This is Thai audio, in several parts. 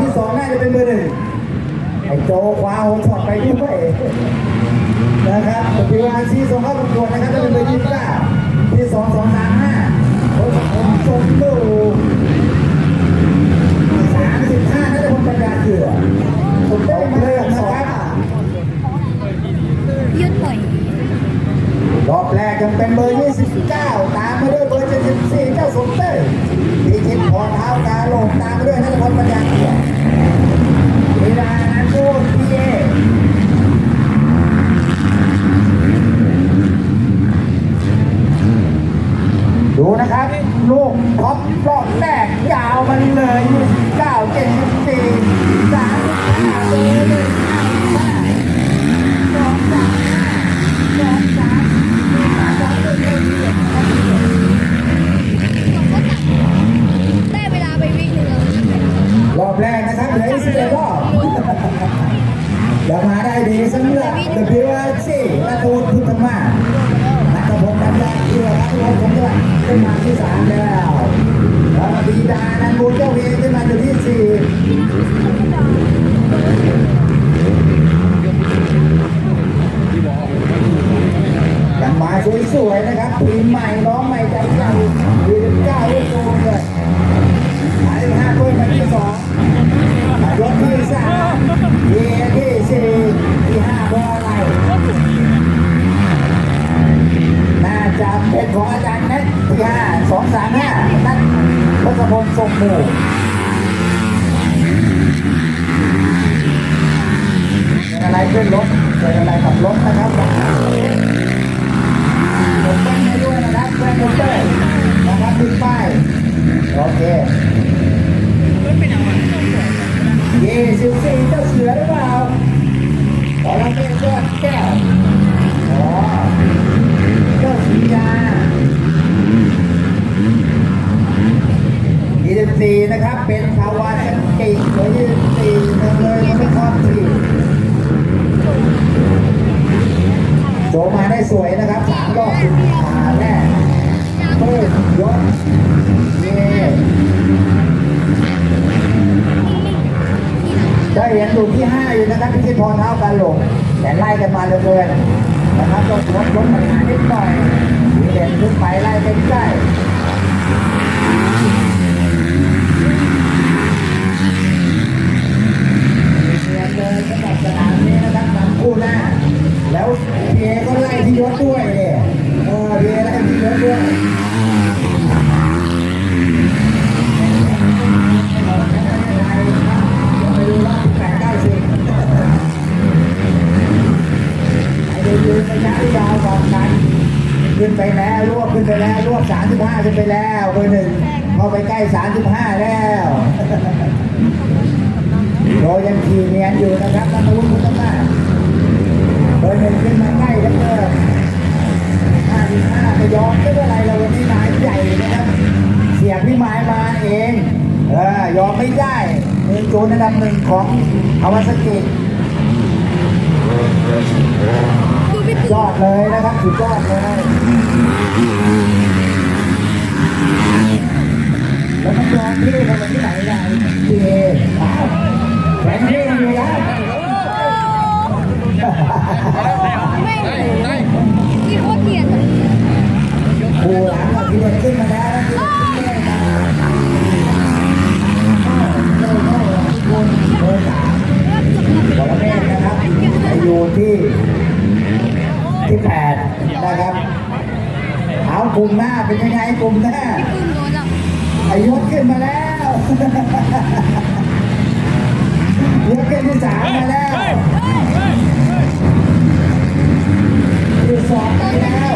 ที่สองน่าจะเป็นเบอร์หนึ่งไอ้โจคว้าโฮช็อตไปด้วยนะครับปีวาซีส่งเข้าประกวดนะครับจะเป็นเบอร์ยี่สิบเก้าที่สองสองสามห้าโอ้ผมชมดูสามสิบห้าน่าจะเป็นปัญญาเถื่อผมได้มาเลยนะครับยืดหน่อยรอบแรกยังเป็นเบอร์ 29 ตามมาด้วยเบอร์ 74 เจ้าสมเต้ย พิชิตพรเท้ากาลงตามมาด้วยนักพลปัญญาเกียรติลีลานันโกพีเอดูนะครับ ลูกท็อปรอบแรกยาวมันเลย 9 7 35เบอร์หนึ่งสองสามสองสาม ได้เวลาไปวิ่งหนึ่งแล้ว รอบแรกนะครับเหลืออีกสิบเอ็ดรอบเดี๋ยวมาได้ดีสำหรับ WRC นัทวุฒิพุทธมาศนัทพงศ์ดันยาเกี่ยวนัทพงศ์สม บัติขึ้นมาที่สามแล้วแล้วบีดานันบุญเจ้าเวขึ้นมาอยู่ที่สี่กันมาสวยๆนะครับปีใหม่น้องใหม่ใจใหญ่ยี่สิบเก้าลูกโป่ คู่เป็นอะไรขึ้นรถเป็นอะไรกับรถนะครับผมแจ้งให้ด้วยนะครับแจ้งคุณเต้ยนะครับขึ้นป้ายโอเคยี่สิบสี่เจ้าเสือหรือเปล่าขอรับเป็นยอดแก้วอ๋อเจ้าสียา ยี่สิบสี่นะครับ เป็นภาวะสติเบอร์ยี่สิบสี่เลยไม่ครอบทีโจมาได้สวยนะครับสามรอบสุดขาแรกเพิ่ยศเย่ได้เหรียญอยู่ที่ 5 อยู่นะครับพิชิตพรเท้ากันหลงแต่ไล่กันมาเหลือเกินะครับต้องลดลดปัญหานิดหน่อยมีเหรียญขึ้นไปไล่ไปใกล้เรียนเลยสำหรับสนามนี้นะ คู่หน้า แล้วพีเอก็ไล่ที่ยศด้วยเนี่ยเออพีเอไล่ที่ยศด้วยไปดูรอบที่แปดเก้าสิบไอ้เดือนระยะที่ยาวกว่ากันขึ้นไปแล้วรวบขึ้นไปแล้วรวบสามสิบห้าขึ้นไปแล้วเบอร์หนึ่งเข้าไปใกล้สามสิบห้าแล้วโดยยังขี่เนียนอยู่นะครับนัทวุฒิพุทธมาศ เบอร์หนึ่งขึ้นมาใกล้แล้วเกินห้าสิบห้าไปยอมไม่เป็นไรเราวันนี้หมายใหญ่นะครับ เสียพี่ไม้มาเองเออยอมไม่ได้หนึ่งจูนอันดับหนึ่งของอาวาสกิดูพี่ยอดเลยนะครับสุดยอดเลย กลุ่มหน้าขึ้นโดนอะอายุขึ้นมาแล้วยกขึ้นที่สามมาแล้วที่สองไปแล้ว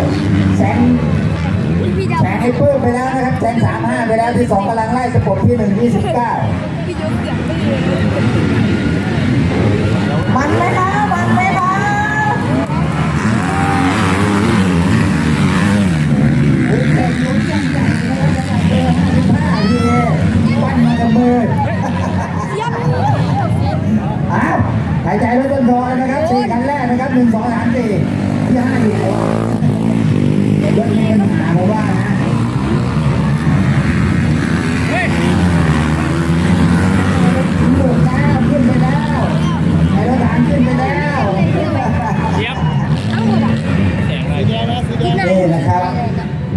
แสงพี่ดาวแสงให้เพิ่มไปแล้วนะครับแสงสามห้าไปแล้วที่สองกำลังไล่สปอร์ตที่หนึ่งยี่สิบเก้าพี่ยกเกือบไม่เลยมันไหมคะมันไหม อยนะครับสี่คันแรกนะครับหนึ่งสองสามสี่ที่ห้าอยู่ไหนวะเดี๋ยวมีปัญหาเพราะว่านะนี่นะครับ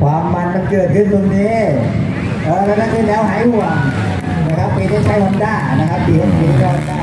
ความมันมันเกิดขึ้นตรงนี้แล้วนั่าขึ้นแล้วหายห่วงนะครับปีนี้ใช้ฮอนด้านะครับปีนี้ใช้ฮอนด้า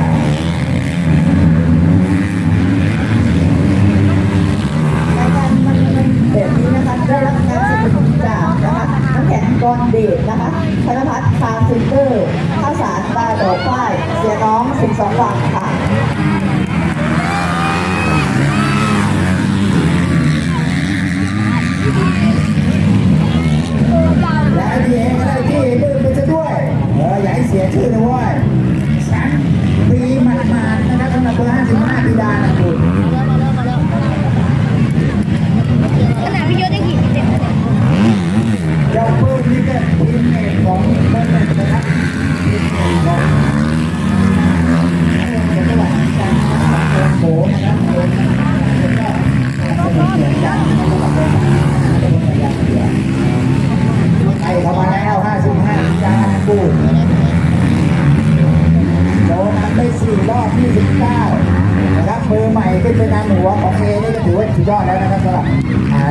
เป็นนานหนูโองเอนี่ก็ถือว่าสุดยอดแล้วนะครับสำหรับ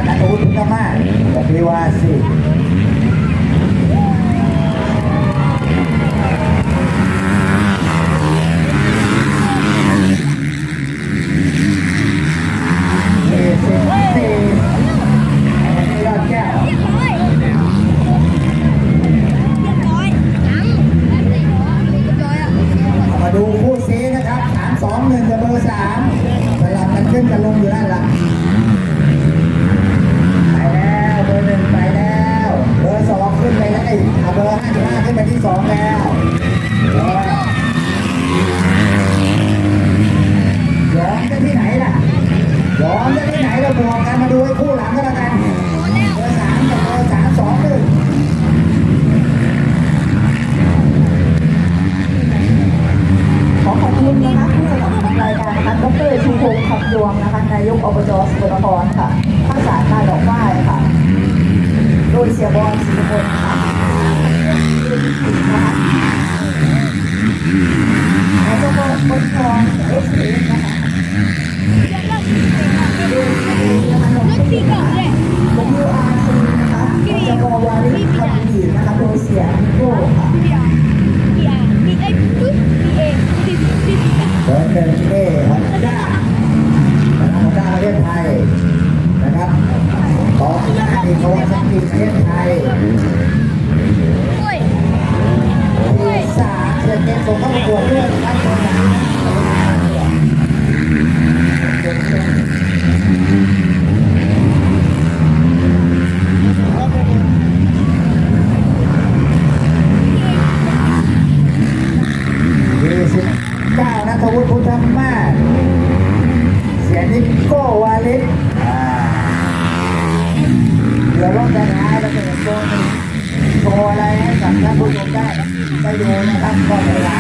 นักอาวุธพิฆาตมาศปีว่าสิ วงนะคะนายกอบจสุวรรพรค่ะข้าสารน้าดอกไม้ค่ะ โดยเสียบอลสีบนค่ะแล้วก็บนคอ ได้ได้ดูนะครับก็เวลา